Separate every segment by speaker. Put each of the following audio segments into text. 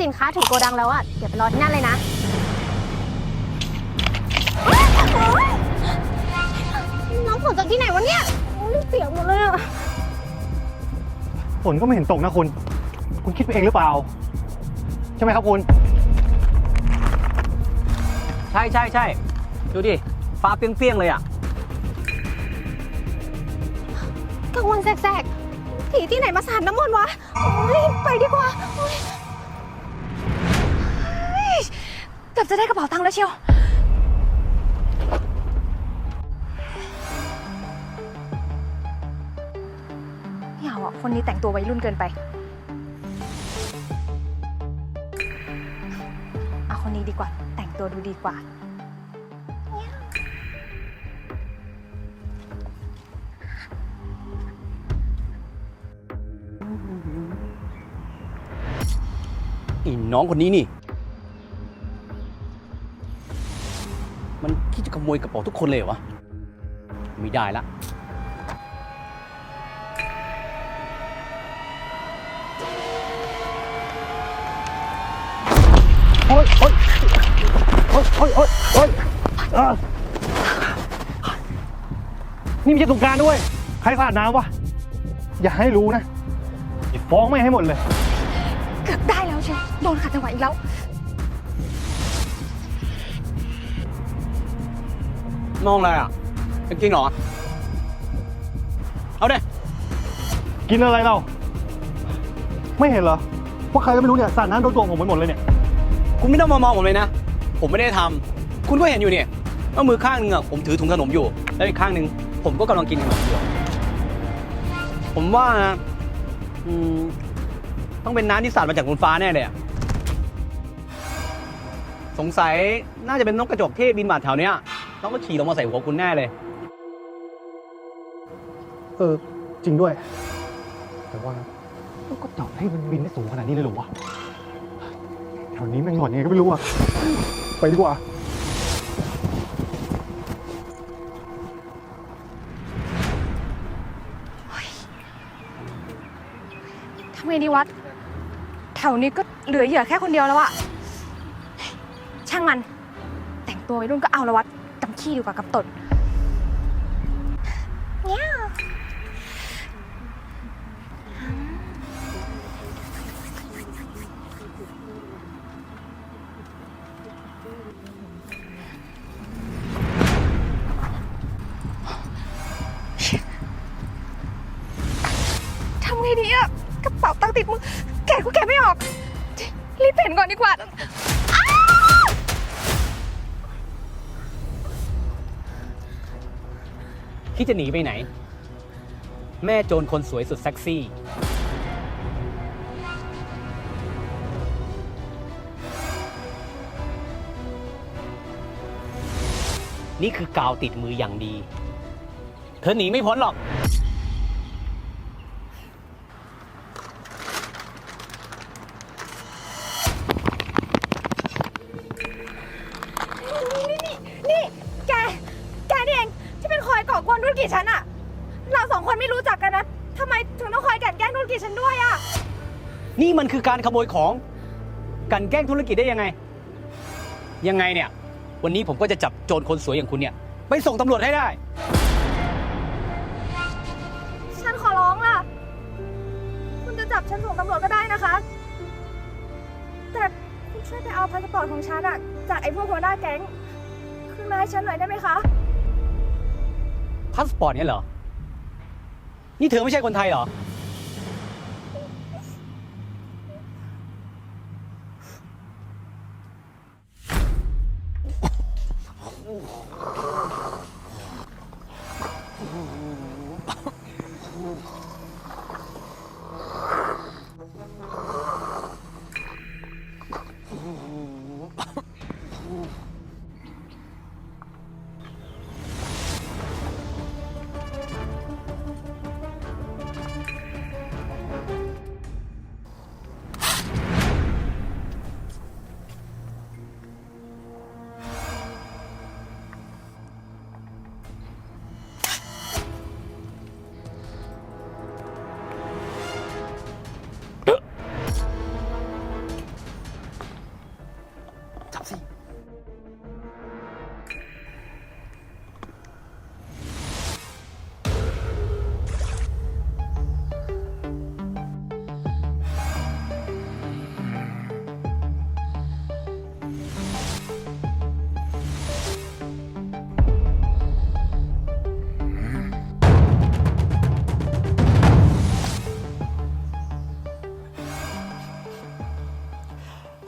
Speaker 1: สินค้าถึงโกดังแล้วอะเดี๋ยวไปรอที่นั่นเลยนะน้องฝนจากที่ไหนวะเนี่ยอุ๊ยเปียกหมดเลยอะ
Speaker 2: ฝนก็ไม่เห็นตกนะคุณ คุณคิดไปเองหรือเปล่า ใช่ไหมครับคุณ
Speaker 3: ใช่ใช่ใช่ดูดิ ฟ้าเปรี้ยงๆเลยอะ
Speaker 1: กลางวันแสกๆผีที่ไหนมาสาดน้ำมนต์วะโอ๊ยไปดีกว่าโอ๊ย กือบจะได้กระเป๋าตังค์แล้วเชียว ไม่เอาอะ คนนี้แต่งตัววัยรุ่นเกินไป เอาคนนี้ดีกว่า แต่งตัวดูดีกว่า
Speaker 3: อีน้องคนนี้นี่ โมยกระเป๋าทุกคนเลยเหรอวะไม่ได้ละ
Speaker 2: โอ๊ยโอ๊ยโอ๊ยโอ๊ยโอ๊ยโอ๊ยอ่านี่ไม่ใช่สงกรารด้วย ใครสาดน้ำวะ อย่าให้รู้นะอย่าฟ้องไม่ให้หมดเลย
Speaker 1: เกือบได้แล้วเชียวโดนขัดจังหวะอีกแล้ว
Speaker 3: มองอะไรอะจะกินเหรอ เอาเด้
Speaker 2: กินอะไรเรา ไม่เห็นเหรอว่าใครก็ไม่รู้เนี่ยสาดน้ำโดนตัวผมไปหมดเลยเนี่ย
Speaker 3: คุณไม่ต้องมามองผมเลยนะ ผมไม่ได้ทำคุณก็เห็นอยู่เนี่ยว่ามือข้างหนึงอะผมถือถุงขนมอยู่ แล้วอีกข้างหนึ่งผมก็กำลังกินขนมอยู่ ผมว่านะอืมต้องเป็นน้ำที่สาดมาจากบนฟ้าแน่เลยอะสงสัยน่าจะเป็นนกกระจอกเทศบินมาแถวเนี้ย น้องก็ขี่ลงมาใส่หัวคุณแน่เลย
Speaker 2: เออ จริงด้วย แต่ว่าลูกกระจอกให้มันบินได้สูงขนาดนี้เลยเหรอวะแถวนี้แม่งหลอนยังไงก็ไม่รู้อะไปดีกว่า
Speaker 1: ทำไงดีวัด แถวนี้ก็เหลือเหยื่อแค่คนเดียวแล้วอะช่างมัน แต่งตัววัยรุ่นก็เอาแล้ววัดกำ ขี้ดีกว่ากำตดเนี่ยทำไงดีอะกระเป๋าตังค์ติดมือแกะก็แกะไม่ออก รีบเปลี่ยนก่อนดีกว่า
Speaker 3: คิดจะหนีไปไหน แม่โจรคนสวยสุดเซ็กซี่ นี่คือกาวติดมืออย่างดี เธอหนีไม่พ้นหรอก
Speaker 1: ทำไมถึงต้องคอยกลันแกล้งธุรกิจฉันด้วยอะ
Speaker 3: นี่มันคือการขโมยของกลันแกล้งธุรกิจได้ยังไง ยังไงเนี่ย วันนี้ผมก็จะจับโจรคนสวยอย่างคุณเนี่ย ไปส่งตำรวจให้ได้
Speaker 1: ฉันขอร้องล่ะ คุณจะจับฉันส่งตำรวจก็ได้นะคะ แต่คุณช่วยไปเอาพาสปอร์ตของฉันอะจากไอ้พวกหัวหน้าแก๊งขึ้นมาให้ฉันหน่อยได้ไหมคะ
Speaker 3: พาสปอร์ตเนี่ยเหรอ นี่เธอไม่ใช่คนไทยหรอ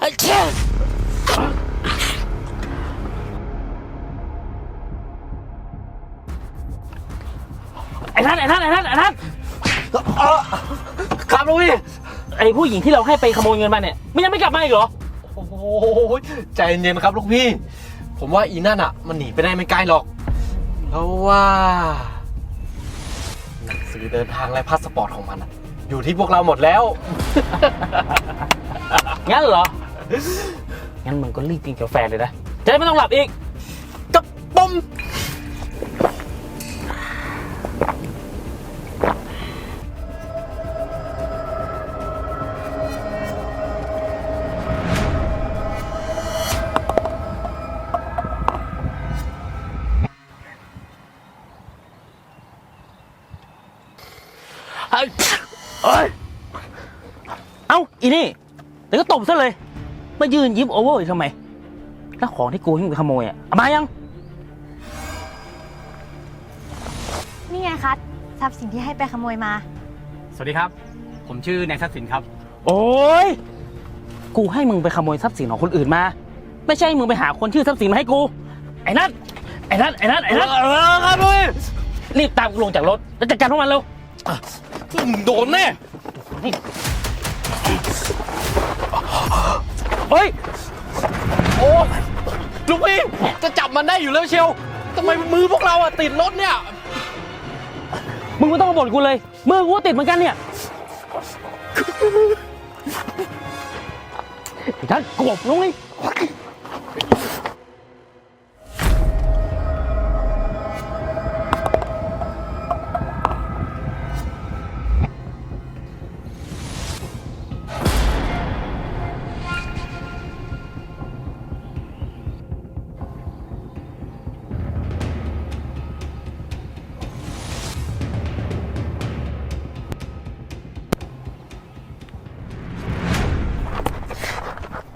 Speaker 4: ไอ้นัทไอ้นัทไอ้นัทไอ้นัท
Speaker 3: ครับลุงพี่
Speaker 4: ไอ้ผู้หญิงที่เราให้ไปขโมยเงินมาเนี่ยมันยังไม่กลับมาอีกเหรอ
Speaker 5: โอ้โหใจเย็นๆครับลูกพี่ ผมว่าอีนั่นอะ มันหนีไปได้ไม่ไกลหรอกเพราะว่าหนังสือเดินทางและพาสปอร์ตของมันอะอยู่ที่พวกเราหมดแล้ว
Speaker 4: งั้นเหรอ งั้นมึงก็รีบกินกาแฟเลยนะ จะได้ไม่ต้องหลับอีก
Speaker 5: กับป้อม
Speaker 4: เอ้ยเอ้ย เอ้า อีนี่ เดี๋ยวก็ตบซะเลย มายืนยิ้มโอเวอร์อยู่ทำไม แล้วของที่กูให้มึงไปขโมยอะเอามายัง
Speaker 1: นี่ไงคะทรัพย์สินที่ให้ไปขโมยมา
Speaker 3: สวัสดีครับ ผมชื่อนายทักษิณครับ
Speaker 4: โอ้ย กูให้มึงไปขโมยทรัพย์สินของคนอื่นมา ไม่ใช่ให้มึงไปหาคนชื่อทรัพย์สินมาให้กู ไอ้นัท ไอ้นัท ไอ้นัท ไอ้นัท
Speaker 5: เออครับลุย
Speaker 4: รีบตามกูลงจากรถ แล้วจัดการพวกมันเร็ว
Speaker 5: โดนแน่
Speaker 4: เฮ้ย
Speaker 5: โอ้ลูกพี่จะจับมันได้อยู่แล้วเชียวทำไมมือพวกเราอะติดรถเนี่ย
Speaker 4: มึงไม่ต้องมาบ่นกูเลย มือกูก็ติดเหมือนกันเนี่ยไอ้ท่านกบลงเลย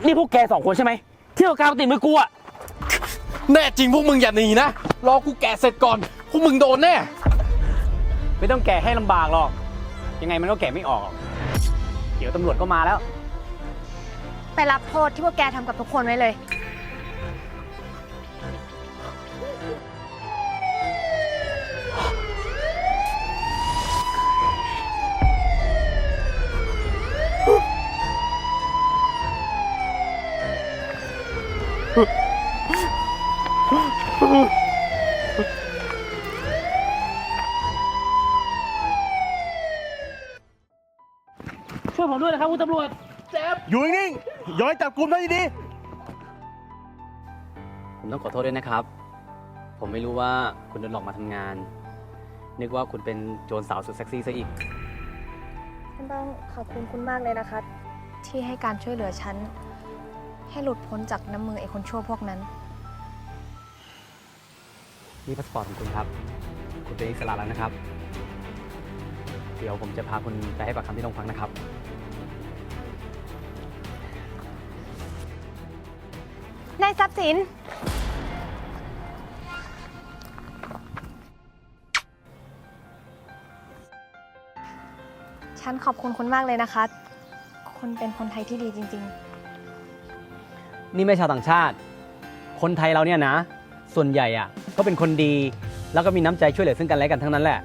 Speaker 4: นี่พวกแกสองคนใช่ไหมที่เอากาวติดมือกูอะ
Speaker 5: แน่จริงพวกมึงอย่าหนีนะ รอกูแกะเสร็จก่อน พวกมึงโดนแน่
Speaker 3: ไม่ต้องแกะให้ลำบากหรอก ยังไงมันก็แกะไม่ออก เดี๋ยวตำรวจก็มาแล้ว
Speaker 1: ไปรับโทษที่พวกแกทำกับทุกคนไว้เลย
Speaker 4: ช่วยผมด้วยนะครับคุณตำรวจ
Speaker 2: อยู่นิ่งๆย้อยจับกลุ่มได้ดี
Speaker 3: ผมต้องขอโทษด้วยนะครับ ผมไม่รู้ว่าคุณโดนหลอกมาทำงาน นึกว่าคุณเป็นโจรสาวสุดเซ็กซี่ซะอีก
Speaker 1: ฉันต้องขอบคุณคุณมากเลยนะคะ ที่ให้การช่วยเหลือฉัน ให้หลุดพ้นจากน้ำมือไอ้คนชั่วพวกนั้น
Speaker 3: นี่พาสปอร์ตของคุณครับ คุณเป็นอิสระแล้วนะครับ เดี๋ยวผมจะพาคุณไปให้ปากคำที่โรงพักนะครับ
Speaker 1: นายทรัพย์สิน ฉันขอบคุณคุณมากเลยนะคะ คุณเป็นคนไทยที่ดีจริง
Speaker 3: นี่ไม่ชาวต่างชาติ คนไทยเราเนี่ยนะ ส่วนใหญ่อะก็เป็นคนดี แล้วก็มีน้ำใจช่วยเหลือซึ่งกันและกันทั้งนั้นแหละ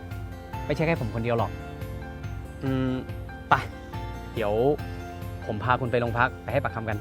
Speaker 3: ไม่ใช่แค่ผมคนเดียวหรอก อืม ไป เดี๋ยวผมพาคุณไปโรงพักไปให้ปากคำกัน